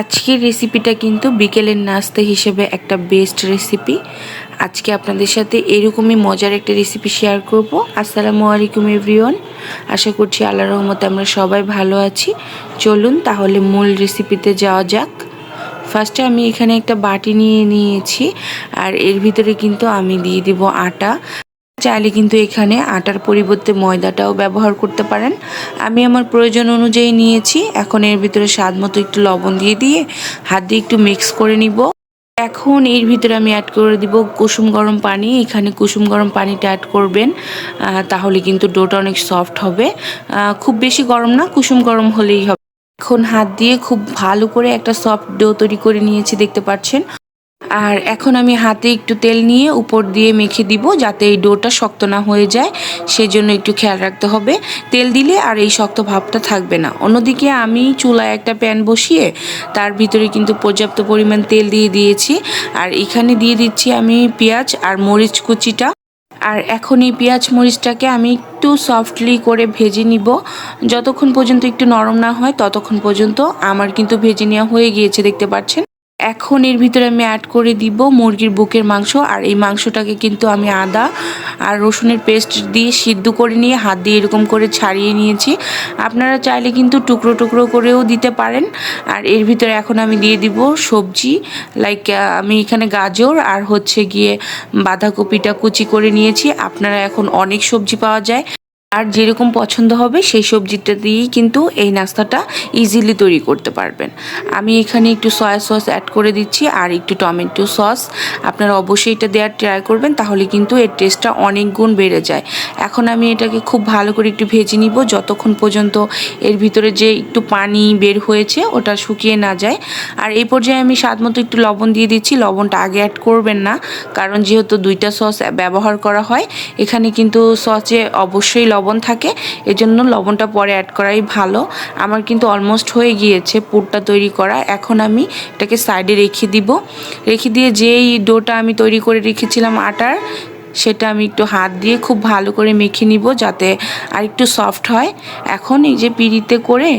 আজকের রেসিপিটা কিন্তু বিকেলের নাস্তা হিসেবে একটা বেস্ট রেসিপি আজকে আপনাদের সাথে এরকমই মজার একটা রেসিপি শেয়ার করব। আসসালামু আলাইকুম এভরিওয়ান আশা করছি আল্লাহ রহমতে আমরা সবাই ভালো আছি। চলুন তাহলে মূল রেসিপিতে যাওয়া যাক। ফার্স্টে আমি এখানে একটা বাটি নিয়ে নিয়েছি, আর এর ভিতরে কিন্তু আমি দিয়ে দিব আটা। চাইলে কিন্তু এখানে আটার পরিবর্তে ময়দাটাও ব্যবহার করতে পারেন। আমি আমার প্রয়োজন অনুযায়ী নিয়েছি। এখন এর ভিতরে স্বাদ মতো একটু লবণ দিয়ে দিয়ে হাত দিয়ে একটু মিক্স করে নিব। এখন এর ভিতরে আমি অ্যাড করে দিব কুসুম গরম পানি। এখানে কুসুম গরম পানিটা অ্যাড করবেন তাহলে কিন্তু ডোটা অনেক সফট হবে। খুব বেশি গরম না, কুসুম গরম হলেই হবে। এখন হাত দিয়ে খুব ভালো করে একটা সফট ডো তৈরি করে নিয়েছি, দেখতে পাচ্ছেন। আর এখন আমি হাতে একটু তেল নিয়ে উপর দিয়ে মেখে দিব যাতে এই ডোটা শক্ত না হয়ে যায়। সেজন্য একটু খেয়াল রাখতে হবে। তেল দিলে আর এই শক্ত ভাবটা থাকবে না। অন্যদিকে আমি চুলায় একটা প্যান বসিয়ে তার ভিতরে কিন্তু পর্যাপ্ত পরিমাণ তেল দিয়ে দিয়েছি। আর এখানে দিয়ে দিচ্ছি আমি পেঁয়াজ আর মরিচ কুচিটা। আর এখন এই পেঁয়াজ মরিচটাকে আমি একটু সফটলি করে ভেজে নিব। যতক্ষণ পর্যন্ত একটু নরম না হয়, ততক্ষণ পর্যন্ত আমার কিন্তু ভেজে নেওয়া হয়ে গিয়েছে, দেখতে পাচ্ছেন? এখন এর ভিতরে আমি অ্যাড করে দিব মুরগির বুকের মাংস। আর এই মাংসটাকে কিন্তু আমি আদা আর রসুনের পেস্ট দিয়ে সিদ্ধ করে নিয়ে হাত দিয়ে এরকম করে ছাড়িয়ে নিয়েছি। আপনারা চাইলে কিন্তু টুকরো টুকরো করেও দিতে পারেন। আর এর ভিতরে এখন আমি দিয়ে দিব সবজি। লাইক আমি এখানে গাজর আর হচ্ছে গিয়ে বাঁধাকপিটা কুচি করে নিয়েছি। আপনারা এখন অনেক সবজি পাওয়া যায়। আর যেরকম পছন্দ হবে সেই সবজিটা দিয়েই কিন্তু এই নাস্তাটা ইজিলি তৈরি করতে পারবেন। আমি এখানে একটু সয়া সস অ্যাড করে দিচ্ছি আর একটু টমেটো সস আপনারা অবশ্যই এটা দেওয়ার ট্রাই করবেন, তাহলে কিন্তু এর টেস্টটা অনেক গুণ বেড়ে যায়। এখন আমি এটাকে খুব ভালো করে একটু ভেজে নিব, যতক্ষণ পর্যন্ত এর ভিতরে যে একটু পানি বের হয়েছে ওটা শুকিয়ে না যায়। আর এই পর্যায়ে আমি স্বাদ মতো একটু লবণ দিয়ে দিচ্ছি, লবণটা আগে অ্যাড করবেন না, কারণ যেহেতু দুইটা সস ব্যবহার করা হয়, এখানে কিন্তু সসে অবশ্যই লবণ থাকে, এজন্য লবণটা পরে অ্যাড করাই ভালো। আমার কিন্তু অলমোস্ট হয়ে গিয়েছে পুরটা তৈরি করা। এখন আমি এটাকে সাইডে রেখে দিব। রেখে দিয়ে যেই ডোটা আমি তৈরি করে রেখেছিলাম আটার, সেটা আমি একটু হাত দিয়ে খুব ভালো করে মেখে নিব যাতে আর একটু সফট হয়। এখন এই যে পিড়িতে করে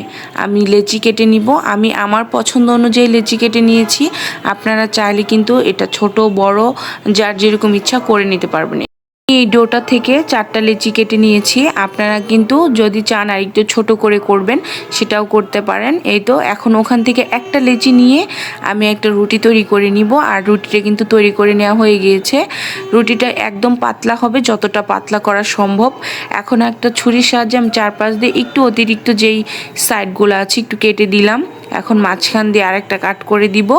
আমি লেচি কেটে নিব। আমি আমার পছন্দ অনুযায়ী লেচি কেটে নিয়েছি। আপনারা চাইলে কিন্তু এটা ছোট, বড়, যার যেরকম ইচ্ছা করে নিতে পারবেন। এই ডোটা থেকে চারটা লেচি কেটে নিয়েছি। আপনারা কিন্তু যদি চান আর একটু ছোটো করে করবেন, সেটাও করতে পারেন। এই তো, এখন ওখান থেকে একটা লেচি নিয়ে আমি একটা রুটি তৈরি করে নিব, আর রুটিটা কিন্তু তৈরি করে নেওয়া হয়ে গিয়েছে। রুটিটা একদম পাতলা হবে, যতটা পাতলা করা সম্ভব। এখন একটা ছুরির সাহায্যে আমি চারপাশ দিয়ে একটু অতিরিক্ত যেই সাইডগুলো আছে, একটু কেটে দিলাম। এখন মাঝখান দিয়ে আরেকটা কাট করে দিব।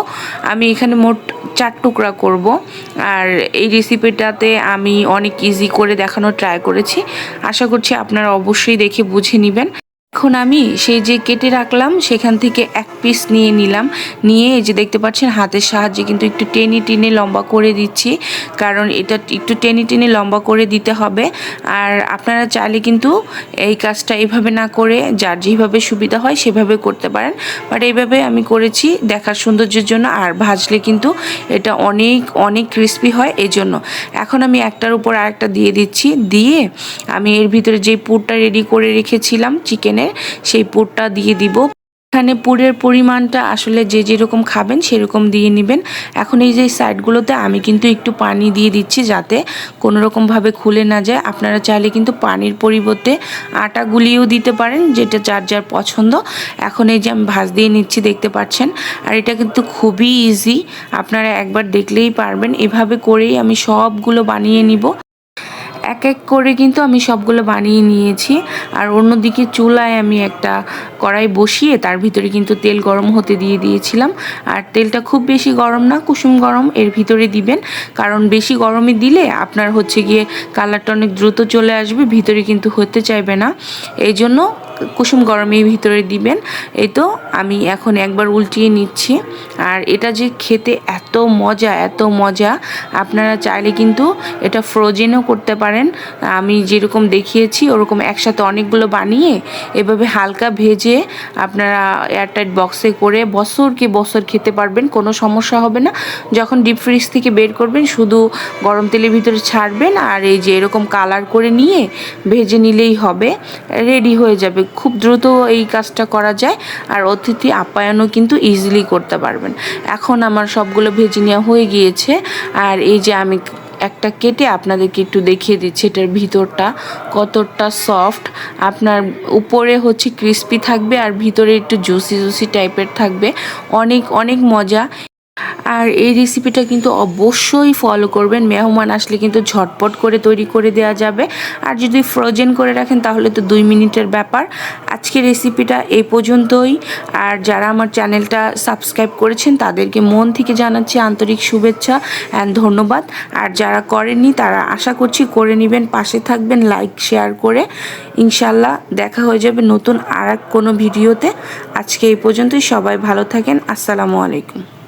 আমি এখানে মোট চার টুকরা করব। আর এই রেসিপিটাতে আমি অনেক ইজি করে দেখানোর ট্রাই করেছি। আশা করছি আপনারা অবশ্যই দেখে বুঝে নেবেন। এখন আমি সেই যে কেটে রাখলাম, সেখান থেকে এক পিস নিয়ে নিলাম। নিয়ে এই যে দেখতে পাচ্ছেন, হাতের সাহায্যে কিন্তু একটু টেনে টেনে লম্বা করে দিচ্ছি। কারণ এটা একটু টেনে টেনে লম্বা করে দিতে হবে। আর আপনারা চাইলে কিন্তু এই কাজটা এইভাবে না করে, যার যেভাবে সুবিধা হয় সেভাবে করতে পারেন। বাট এইভাবে আমি করেছি দেখার সৌন্দর্যের জন্য। আর ভাজলে কিন্তু এটা অনেক অনেক ক্রিস্পি হয় এই জন্য এখন আমি একটার উপর আরেকটা দিয়ে দিচ্ছি। দিয়ে আমি এর ভিতরে যে পুরটা রেডি করে রেখেছিলাম চিকেনের সেই পুরটা দিয়ে দিব। এখানে পুরের পরিমাণটা আসলে যে যেরকম খাবেন সেরকম দিয়ে নেবেন। এখন এই যে সাইডগুলোতে আমি কিন্তু একটু পানি দিয়ে দিচ্ছি যাতে কোনো রকমভাবে খুলে না যায়। আপনারা চাইলে কিন্তু পানির পরিবর্তে আটা গুলিয়েও দিতে পারেন, যেটা যার যার পছন্দ। এখন এই যে আমি ভাজ দিয়ে নিচ্ছি, দেখতে পাচ্ছেন? আর এটা কিন্তু খুবই ইজি আপনারা একবার দেখলেই পারবেন। এভাবে করেই আমি সবগুলো বানিয়ে নিব। এক এক করে কিন্তু আমি সবগুলো বানিয়ে নিয়েছি। আর অন্যদিকে চুলায় আমি একটা কড়াই বসিয়ে তার ভিতরে কিন্তু তেল গরম হতে দিয়ে দিয়েছিলাম। আর তেলটা খুব বেশি গরম না, কুসুম গরম, এর ভিতরে দিবেন। কারণ বেশি গরমে দিলে আপনার হচ্ছে গিয়ে কালারটা অনেক দ্রুত চলে আসবে, ভিতরে কিন্তু হতে চাইবে না। এই জন্য কুসুম গরমের ভিতরে দিবেন। এই তো আমি এখন একবার উল্টিয়ে নিচ্ছি। আর এটা যে খেতে এত মজা এত মজা, আপনারা চাইলে কিন্তু এটা ফ্রোজেনও করতে পারেন। আমি যেরকম দেখিয়েছি, ওরকম একসাথে অনেকগুলো বানিয়ে এভাবে হালকা ভেজে আপনারা এয়ারটাইট বক্সে করে বছরকে বছর খেতে পারবেন, কোনো সমস্যা হবে না। যখন ডিপ ফ্রিজ থেকে বের করবেন, শুধু গরম তেলের ভিতরে ছাড়বেন আর এই যে এরকম কালার করে নিয়ে ভেজে নিলেই হবে রেডি হয়ে যাবে। খুব দ্রুত এই কাজটা করা যায় আর অতিথি আপ্যায়নও কিন্তু ইজিলি করতে পারবেন। এখন আমার সবগুলো ভেজে নেওয়া হয়ে গিয়েছে আর এই যে আমি একটা কেটে আপনাদেরকে একটু দেখিয়ে দিচ্ছি, এটার ভিতরটা কতটা সফট আপনার উপরে হচ্ছে ক্রিস্পি থাকবে আর ভিতরে একটু জুসি জুসি টাইপের থাকবে। অনেক অনেক মজা। আর এই রেসিপিটা কিন্তু অবশ্যই ফলো করবেন। মেহমান আসলে কিন্তু ঝটপট করে তৈরি করে দেওয়া যাবে। আর যদি ফ্রোজেন করে রাখেন, তাহলে তো দুই মিনিটের ব্যাপার। আজকের রেসিপিটা এই পর্যন্তই। আর যারা আমার চ্যানেলটা সাবস্ক্রাইব করেছেন, তাদেরকে মন থেকে জানাচ্ছি আন্তরিক শুভেচ্ছা অ্যান্ড ধন্যবাদ। আর যারা করেননি, তারা আশা করছি করে নেবেন। পাশে থাকবেন লাইক শেয়ার করে। ইনশাল্লাহ দেখা হয়ে যাবে নতুন আর কোনো ভিডিওতে। আজকে এই পর্যন্তই। সবাই ভালো থাকেন। আসসালামু আলাইকুম।